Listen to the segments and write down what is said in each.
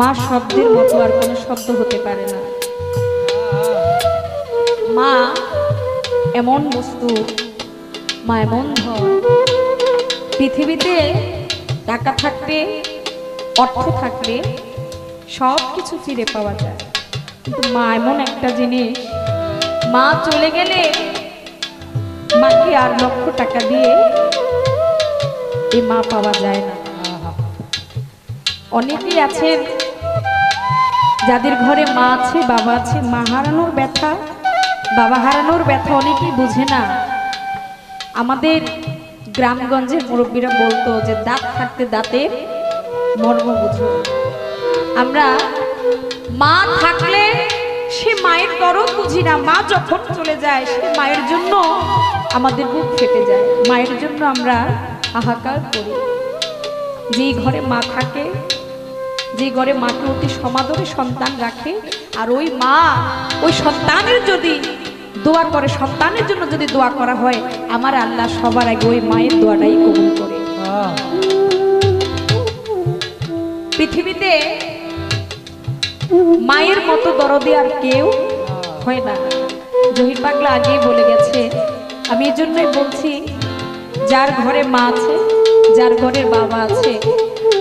মা শব্দের মতো আর কোনো শব্দ হতে পারে না। মা এমন বস্তু, মা এমন ধন। পৃথিবীতে টাকা থাকলে, অর্থ থাকলে সব কিছু ফিরে পাওয়া যায়। কিন্তু মা এমন একটা জিনিস, মা চলে গেলে মাকে আর লক্ষ টাকা দিয়ে এই মা পাওয়া যায় না। অনেকেই আছেন যাদের ঘরে মা আছে, বাবা আছে, মা হারানোর ব্যথা, বাবা হারানোর ব্যথা অনেকেই বুঝে না। আমাদের গ্রামগঞ্জের মুরব্বীরা বলতো যে, দাঁত থাকতে দাঁতে মর্ম বুঝো আমরা, মা থাকলে সে মায়ের দরদ বুঝি না। মা যখন চলে যায়, সে মায়ের জন্য আমাদের বুক ফেটে যায়। মায়ের জন্য আমরা হাহাকার করি। যেই ঘরে মা থাকে যে ঘরে মাকে অতি সমাদরে সন্তান রাখে, আর ওই মা, ওই সন্তানের যদি দোয়া করে, সন্তানের জন্য যদি দোয়া করা হয়, আমার আল্লাহ সবার আগে ওই মায়ের দোয়াটাই কবুল করে। পৃথিবীতে মায়ের মতো দরদে আর কেউ হয় না। জহির পাগলা আগেই বলে গেছে, আমি এই জন্যই বলছি, যার ঘরে মা আছে, যার ঘরে বাবা আছে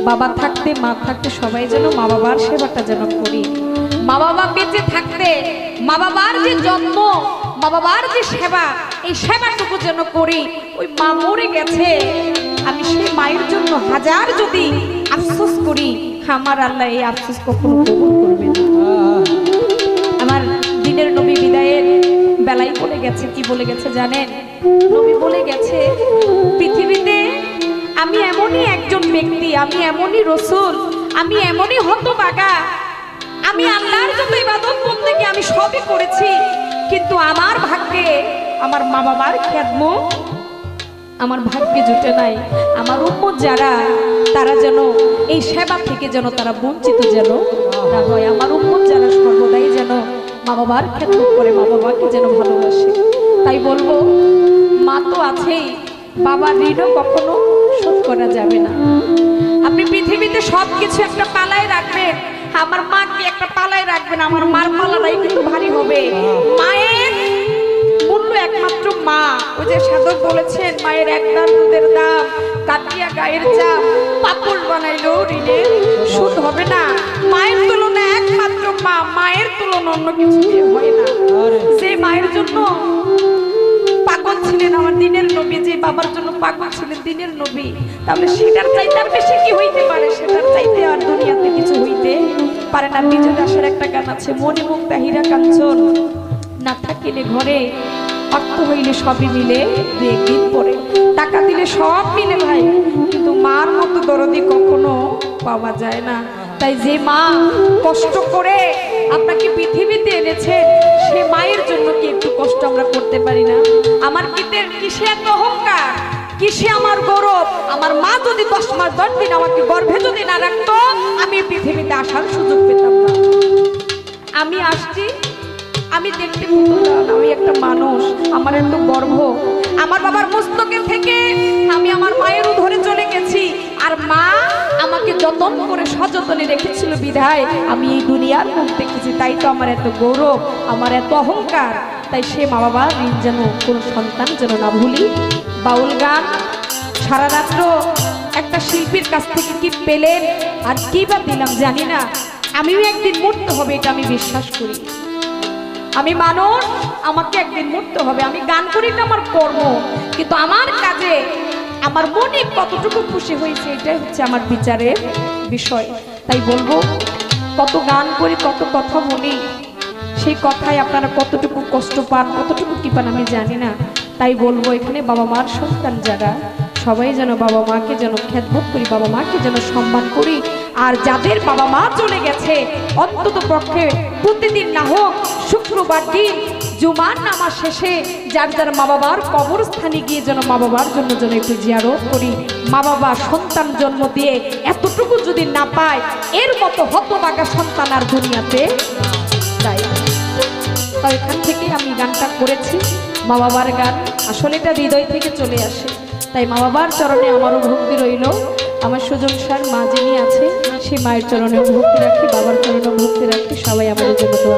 বাবা থাকতে, মা থাকতে, সবাই যেন মা বাবার সেবাটা যেন করি। মা বাবা বেঁচে থাকতে, মা বাবার যে জন্ম, মা বাবার যে সেবা, এই সেবাটুকু যেন করি। ওই মা মরে গেছে, আমি সেই মায়ের জন্য হাজার যদি আফসোস করি, আমার আল্লাহ এই আফসোস কখনো কবুল করবে না। আমার দিনের নবী বিদায়ের বেলায় বলে গেছে, কি বলে গেছে জানেন? নবী বলে গেছে, পৃথিবীতে আমি এমনই একজন ব্যক্তি, আমি এমনই রসুল, আমি এমনই হতো হতবাগা। আমি আল্লাহর জন্য ইবাদত করতে গিয়ে আমি সবই করেছি, কিন্তু আমার ভাগ্যে আমার মা বাবার খ্যাতম আমার ভাগ্যে জুটে নাই। আমার উম্মত যারা, তারা যেন এই সেবা থেকে যেন তারা বঞ্চিত যেন না হয়। আমার উম্মত যারা সর্বদাই যেন মা বাবার ক্ষেত্র করে মা বাবাকে যেন ভালোবাসে। তাই বলব, মা তো আছেই, বাবার ঋণও কখনো করা যাবে না। আপনি পৃথিবীতে সব কিছু একটা পালায় রাখবেন। আমার মাকে একটা পালায় রাখবেন। আমার মার পালাটাই কিন্তু ভারী হবে। মায়ের মূল্য একমাত্র মা। ওই যে সাধক বলেছেন, মায়ের এক দাম দুধের দাম, কাটিয়া গায়ের চাপ, পাপড় বানাইলো ঋণের সুদ হবে না। মায়ের তুলনা একমাত্র মা। মায়ের তুলনা অন্য কিছু হয় না। যে মায়ের জন্য ছিলেন আমার দিনের নবী, যে বাবার জন্য পাগল ছিলেন দিনের নবী। তাহলে সেটার চাইতে আর বেশি কি হইতে পারে? সেটার চাইতে আর দুনিয়াতে কিছু হইতে পারে না। বিজয় দাসের একটা গান আছে, মনে মুক্তা হীরা কাঞ্চন, না থাকিলে ঘরে অর্থ হইলে সবই মিলে দু একদিন পরে। টাকা দিলে সব মিলে ভাই, কিন্তু মার মতো দরদি কখনো পাওয়া যায় না। তাই যে মা কষ্ট করে আপনাকে পৃথিবীতে এনেছেন সে মায়ের জন্য কি একটু কষ্ট আমরা করতে পারি না? আমার কিতের কিসে এত অহংকার? কিসে আমার গৌরব? আমার মা যদি দশ মাস দশ দিন আমাকে গর্ভে যদি না রাখতো, আমি পৃথিবীতে আসার সুযোগ পেতাম না। আমি আসছি, আমি দেখতে আমি একটা মানুষ, আমার এত গর্ব আমার বাবার মস্তকের থেকে আমি আমার মায়েরও ধরে চলে গেছি। আর মা আমাকে যতন করে সযতনে রেখেছিল বিধায় আমি এই দুনিয়ার মুখ দেখেছি। তাই তো আমার এত গৌরব, আমার এত অহংকার। তাই সে মা বাবার ঋণ যেন কোনো সন্তান যেন না ভুলি। বাউল গান, সারা রাত্র একটা শিল্পীর কাছ থেকে কি পেলেন আর কি বা দিলাম জানি না। আমিও একদিন মরতে হবে, এটা আমি বিশ্বাস করি। আমি মানুষ, আমাকে একদিন মরতে হবে। আমি গান করি না আমার কর্ম। কিন্তু আমার কাজে আমার মনে কতটুকু খুশি হয়েছে, এটাই হচ্ছে আমার বিচারের বিষয়। তাই বলব, কত গান করি, কত কথা বলি, সেই কথায় আপনারা কতটুকু কষ্ট পান, কতটুকু কি পান আমি জানি না। তাই বলব, এখানে বাবা মার সন্তান যারা, সবাই যেন বাবা মাকে যেন খ্যাতবোধ করি, বাবা মাকে যেন সম্মান করি। আর যাদের বাবা মা চলে গেছে, অন্তত পক্ষে প্রতিদিন না হোক শুক্রবার দিন জুমার নামাজ শেষে যার যার মা বাবার কবরস্থানে গিয়ে যেন মা বাবার জন্য যেন একটু জিয়ারত করি মা বাবা সন্তান জন্ম দিয়ে এতটুকু যদি না পায়, এর মতো হতবাগা সন্তান আর দুনিয়াতে তাই এখান থেকে আমি গানটা করেছি মা বাবার গান। আসলে এটা হৃদয় থেকে চলে আসে। তাই মা বাবার চরণে আমারও ভক্তি রইল। আমার সুজন স্যার, মা যিনি আছে সেই মায়ের চরণে ভক্তি রাখি, বাবার চরণে ভক্তি রাখি, সবাই আমাদের জন্য দোয়া